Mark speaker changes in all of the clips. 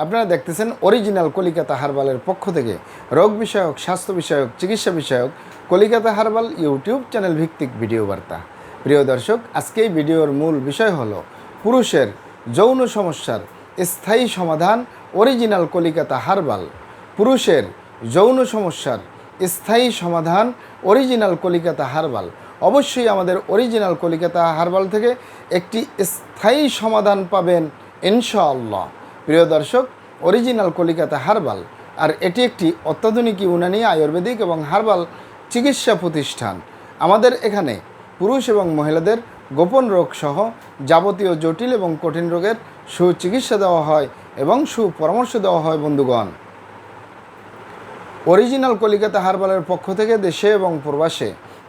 Speaker 1: আপনারা দেখতেছেন অরিজিনাল কলিকাতা হারবালের পক্ষ থেকে রোগ বিষয়ক, স্বাস্থ্য বিষয়ক, চিকিৎসা বিষয়ক কলিকাতা হারবাল ইউটিউব চ্যানেল ভিত্তিক ভিডিও বার্তা। প্রিয় দর্শক, আজকে এই ভিডিওর মূল বিষয় হলো পুরুষের যৌন সমস্যার স্থায়ী সমাধান অরিজিনাল কলিকাতা হারবাল। পুরুষের যৌন সমস্যার স্থায়ী সমাধান অরিজিনাল কলিকাতা হারবাল। অবশ্যই আমাদের অরিজিনাল কলিকাতা হারবাল থেকে একটি স্থায়ী সমাধান পাবেন, ইনশাআল্লাহ। প্রিয় দর্শক অরিজিনাল কলিকাতা হারবাল, আর এটি একটি অত্যাধুনিক ইউনানি আয়ুর্বেদিক এবং হারবাল চিকিৎসা প্রতিষ্ঠান। আমাদের এখানে পুরুষ এবং মহিলাদের গোপন রোগ সহ যাবতীয় জটিল এবং কঠিন রোগের সুচিকিৎসা দেওয়া হয় এবং সুপরামর্শ দেওয়া হয় বন্ধুগণ। অরিজিনাল কলিকাতা হারবালের পক্ষ থেকে দেশে এবং প্রবাসে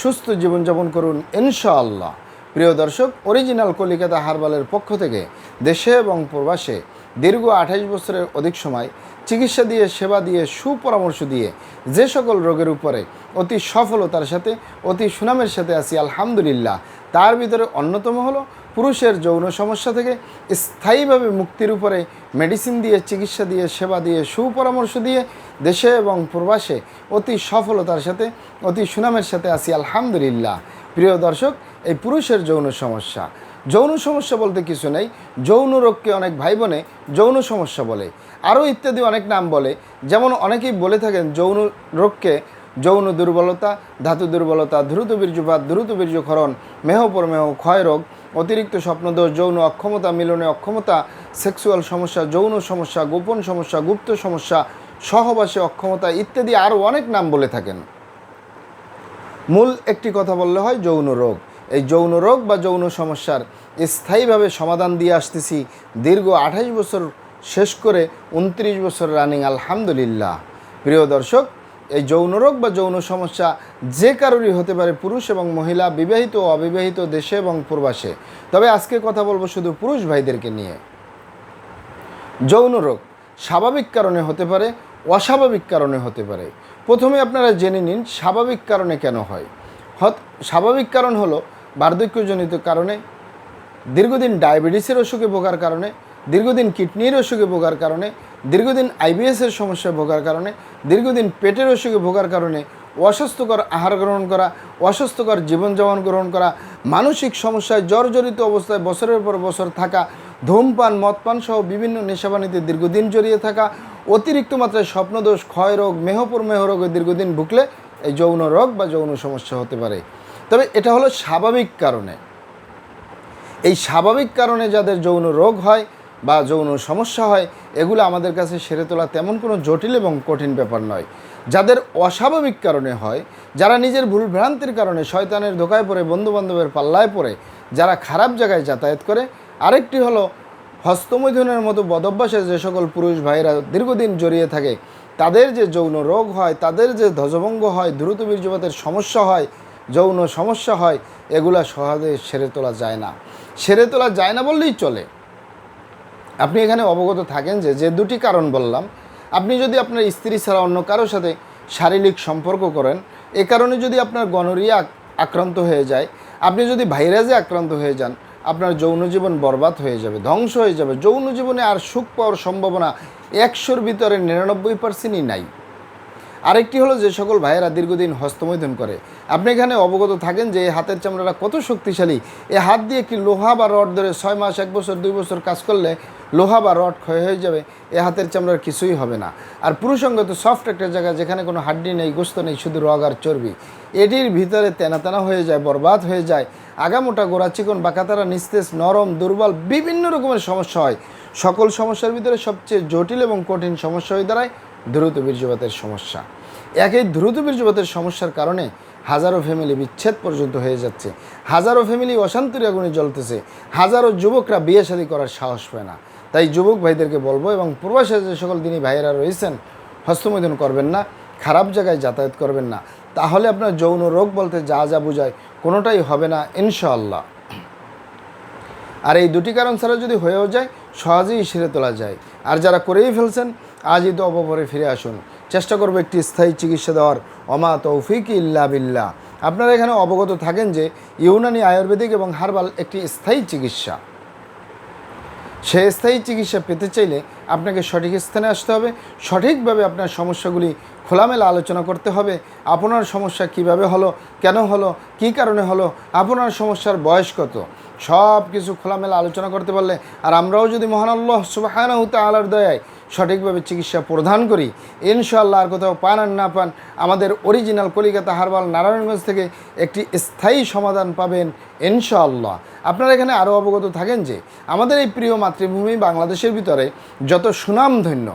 Speaker 1: সুস্থ জীবনযাপন করুন ইনশাআল্লাহ। প্রিয় দর্শক অরিজিনাল কলিকাতা হারবালের পক্ষ থেকে দেশে এবং প্রবাসে দীর্ঘ আঠাশ বছরের অধিক সময় চিকিৎসা দিয়ে, সেবা দিয়ে, সুপরামর্শ দিয়ে যে সকল রোগের উপরে অতি সফলতার সাথে, অতি সুনামের সাথে আসি আলহামদুলিল্লাহ। তার ভিতরে অন্যতম হলো পুরুষের যৌন সমস্যা থেকে স্থায়ীভাবে মুক্তির উপরে মেডিসিন দিয়ে, চিকিৎসা দিয়ে, সেবা দিয়ে, সুপরামর্শ দিয়ে দেশে এবং প্রবাসে অতি সফলতার সাথে, অতি সুনামের সাথে আসি আলহামদুলিল্লাহ। প্রিয় দর্শক, এই পুরুষের যৌন সমস্যা। যৌন সমস্যা বলতে কিছু নেই। যৌন রোগকে অনেক ভাই বোনে যৌন সমস্যা বলে। আরও ইত্যাদি অনেক নাম বলে। যেমন অনেকেই বলে থাকেন যৌন রোগকে যৌন দুর্বলতা, ধাতু দুর্বলতা, দ্রুত বীর্যপাত, দ্রুত বীর্যক্ষরণ, মেহ পরমেহ ক্ষয় রোগ অতিরিক্ত স্বপ্নদোষ, যৌন অক্ষমতা, মিলনে অক্ষমতা, সেক্সুয়াল সমস্যা, যৌন সমস্যা, গোপন সমস্যা, গুপ্ত সমস্যা, সহবাসে অক্ষমতা ইত্যাদি আরও অনেক নাম বলে থাকেন। মূল একটি কথা বললে হয় যৌন রোগ। এই যৌন রোগ বা যৌন সমস্যার স্থায়ীভাবে সমাধান দিয়ে আসতেছি দীর্ঘ আঠাইশ বছর শেষ করে উনত্রিশ বছর রানিং আলহামদুলিল্লাহ। প্রিয় দর্শক এই যৌন রোগ বা যৌন সমস্যা যে কারোরই হতে পারে পুরুষ এবং মহিলা, বিবাহিত ও অবিবাহিত দেশে এবং প্রবাসে। তবে আজকে কথা বলব শুধু পুরুষ ভাইদেরকে নিয়ে। যৌন রোগ স্বাভাবিক কারণে হতে পারে, অস্বাভাবিক কারণে হতে পারে। প্রথমে আপনারা জেনে নিন স্বাভাবিক কারণে কেন হয়। স্বাভাবিক কারণ হলো বার্ধক্যজনিত কারণে, দীর্ঘদিন ডায়াবেটিসের অসুখে ভোগার কারণে দীর্ঘদিন কিডনির অসুখে ভোগার কারণে, দীর্ঘদিন আইবিএসের সমস্যায় ভোগার কারণে, দীর্ঘদিন পেটের অসুখে ভোগার কারণে অস্বাস্থ্যকর আহার গ্রহণ করা, অস্বাস্থ্যকর জীবনযাপন গ্রহণ করা, মানসিক সমস্যায় জর্জরিত অবস্থায় বছরের পর বছর থাকা, ধূমপান, মদপান সহ বিভিন্ন নেশাবানিতে দীর্ঘদিন জড়িয়ে থাকা, অতিরিক্ত মাত্রায় স্বপ্নদোষ ক্ষয় রোগ মেহপুর মেহ রোগে দীর্ঘদিন ভুগলে এই যৌন রোগ বা যৌন সমস্যা হতে পারে। তবে এটা হলো স্বাভাবিক কারণে। এই স্বাভাবিক কারণে যাদের যৌন রোগ হয় বা যৌন সমস্যা হয়, এগুলো আমাদের কাছে সেরে তোলা তেমন কোনো জটিল এবং কঠিন ব্যাপার নয়। যাদের অস্বাভাবিক কারণে হয়, যারা নিজের ভুল ভ্রান্তির কারণে শয়তানের ধোকায় পড়ে, বন্ধুবান্ধবের পাল্লায় পড়ে, যারা খারাপ জায়গায় যাতায়াত করে, আরেকটি হলো হস্তমৈথুনের মতো বদভ্যাসে যে সকল পুরুষ ভাইরা দীর্ঘদিন জড়িয়ে থাকে, তাদের যে যৌন রোগ হয়, তাদের যে ধ্বজভঙ্গ হয়, দ্রুত বীর্যপাতের সমস্যা হয়, যৌন সমস্যা হয়, এগুলা সহজে সেরে তোলা যায় না। সেরে তোলা যায় না বললেই চলে। আপনি এখানে অবগত থাকেন যে যে দুটি কারণ বললাম। আপনি যদি আপনার স্ত্রী ছাড়া অন্য কারোর সাথে শারীরিক সম্পর্ক করেন, এ কারণে যদি আপনার গনোরিয়া আক্রান্ত হয়ে যায়, আপনি যদি ভাইরাসে আক্রান্ত হয়ে যান, আপনার যৌন জীবন বরবাদ হয়ে যাবে, ধ্বংস হয়ে যাবে। যৌন জীবনে আর সুখ পাওয়ার সম্ভাবনা একশোর ভিতরে নিরানব্বই পার্সেন্টই নাই। আরেকটি হলো যে, সকল ভাইয়েরা দীর্ঘদিন হস্তমৈথুন করে। আপনি এখানে অবগত থাকেন যে এই হাতের চামড়াটা কত শক্তিশালী। এ হাত দিয়ে কি লোহা বা রড ধরে ছয় মাস, এক বছর, দুই বছর কাজ করলে লোহা বা রড ক্ষয় হয়ে যাবে, এ হাতের চামড়ার কিছুই হবে না। আর পুরুষঙ্গত সফট একটা জায়গা যেখানে কোনো হাড্ডি নেই, গোস্ত নেই, শুধু রগ আর চর্বি। এটির ভিতরে তেনা তেনা হয়ে যায়, বরবাদ হয়ে যায়। আগামোটা গোড়া চিকন বাঁকাতারা নিস্তেজ, নরম, দুর্বল, বিভিন্ন রকমের সমস্যা হয়। সকল সমস্যার ভিতরে সবচেয়ে জটিল এবং কঠিন সমস্যা হয়ে দাঁড়ায় দ্রুত বীর্যপাতের সমস্যা। একই দ্রুত বীর্যপাতের সমস্যার কারণে হাজারো ফ্যামিলি বিচ্ছেদ পর্যন্ত হয়ে যাচ্ছে। হাজারো ফ্যামিলি অশান্তির আগুনে জ্বলতেছে। হাজারো যুবকরা বিয়ে শাদী করার সাহস পায় না। তাই যুবক ভাইদেরকে বলব এবং প্রবাসে যে সকল দিনই ভাইয়েরা রয়েছেন, হস্তমৈথুন করবেন না, খারাপ জায়গায় যাতায়াত করবেন না। তাহলে আপনার যৌন রোগ বলতে যা যা বোঝায়, কোনোটাই হবে না ইনশাল্লাহ আর এই দুটি কারণ ছাড়া যদি হয়েও যায়, সহজেই সেরে তোলা যায়। আর যারা করেই ফেলছেন, আজই তো অপপরে ফিরে আসুন। চেষ্টা করব একটি স্থায়ী চিকিৎসা দেওয়ার। অমা তৌফিক ইল্লা বিল্লাহ। আপনারা এখানে অবগত থাকেন যে, ইউনানি আয়ুর্বেদিক এবং হার্বাল একটি স্থায়ী চিকিৎসা। সে স্থায়ী চিকিৎসা পেতে চাইলে আপনাকে সঠিক স্থানে আসতে হবে। সঠিকভাবে আপনার সমস্যাগুলি খোলামেলা আলোচনা করতে হবে। আপনার সমস্যা কীভাবে হলো, কেন হলো, কি কারণে হলো, আপনার সমস্যার বয়স কত? সব কিছু খোলামেলা আলোচনা করতে পারলে আর আমরাও যদি মহান আল্লাহ সুবাহানাহু তালার দয়ায় সঠিকভাবে চিকিৎসা প্রদান করি। ইনশাআল্লাহ আর কোথাও পান আর না পান, আমাদের অরিজিনাল কলিকাতা হারবাল নারায়ণগঞ্জ থেকে একটি স্থায়ী সমাধান পাবেন ইনশাআল্লাহ। আপনারা এখানে আরও অবগত থাকেন যে, আমাদের এই প্রিয় মাতৃভূমি বাংলাদেশের ভিতরে যত সুনামধন্য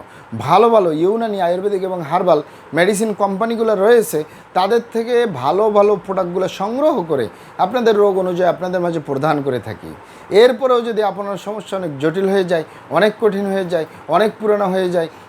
Speaker 1: ভালো ভালো ইউনানি আয়ুর্বেদিক এবং হার্বাল মেডিসিন কোম্পানিগুলো রয়েছে, তাদের থেকে ভালো ভালো প্রোডাক্টগুলো সংগ্রহ করে আপনাদের রোগ অনুযায়ী আপনাদের মাঝে প্রদান করে থাকি। এরপরেও যদি আপনার সমস্যা অনেক জটিল হয়ে যায়, অনেক কঠিন হয়ে যায়, অনেক পুরনো হয়ে যায়